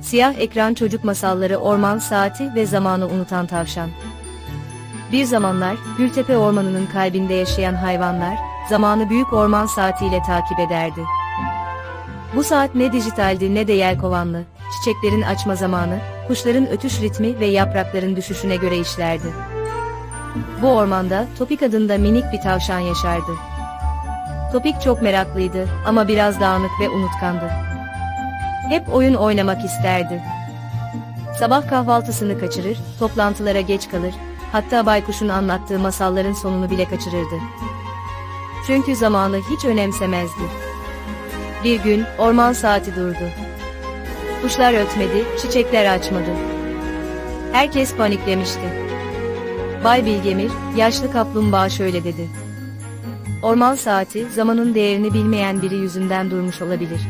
Siyah ekran çocuk masalları orman saati ve zamanı unutan tavşan. Bir zamanlar, Gültepe Ormanı'nın kalbinde yaşayan hayvanlar, zamanı büyük orman saatiyle takip ederdi. Bu saat ne dijitaldi ne de yelkovanlı, çiçeklerin açma zamanı, kuşların ötüş ritmi ve yaprakların düşüşüne göre işlerdi. Bu ormanda Topik adında minik bir tavşan yaşardı. Topik çok meraklıydı ama biraz dağınık ve unutkandı. Hep oyun oynamak isterdi. Sabah kahvaltısını kaçırır, toplantılara geç kalır, hatta baykuşun anlattığı masalların sonunu bile kaçırırdı. Çünkü zamanı hiç önemsemezdi. Bir gün orman saati durdu. Kuşlar ötmedi, çiçekler açmadı. Herkes paniklemişti. Bay Bilgemir, yaşlı kaplumbağa şöyle dedi. Orman saati, zamanın değerini bilmeyen biri yüzünden durmuş olabilir.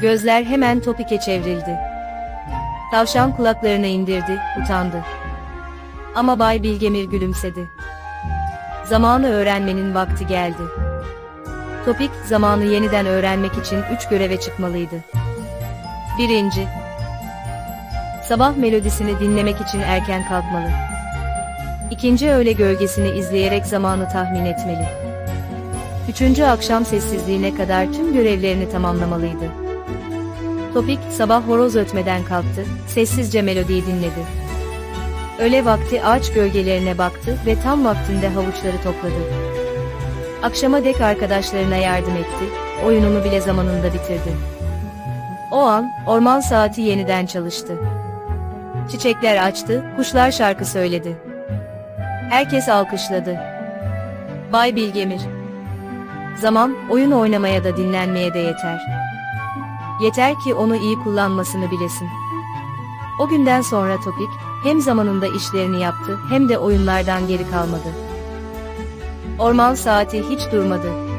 Gözler hemen topike çevrildi. Tavşan kulaklarını indirdi, utandı. Ama Bay Bilgemir gülümsedi. Zamanı öğrenmenin vakti geldi. Topik, zamanı yeniden öğrenmek için üç göreve çıkmalıydı. Birinci, sabah melodisini dinlemek için erken kalkmalı. İkinci öğle gölgesini izleyerek zamanı tahmin etmeli. Üçüncü akşam sessizliğine kadar tüm görevlerini tamamlamalıydı. Topik sabah horoz ötmeden kalktı, sessizce melodiyi dinledi. Öğle vakti ağaç gölgelerine baktı ve tam vaktinde havuçları topladı. Akşama dek arkadaşlarına yardım etti, oyununu bile zamanında bitirdi. O an, orman saati yeniden çalıştı. Çiçekler açtı, kuşlar şarkı söyledi. Herkes alkışladı. Bay Bilgemir. Zaman, oyun oynamaya da dinlenmeye de yeter. Yeter ki onu iyi kullanmasını bilesin. O günden sonra Topik, hem zamanında işlerini yaptı hem de oyunlardan geri kalmadı. Orman saati hiç durmadı.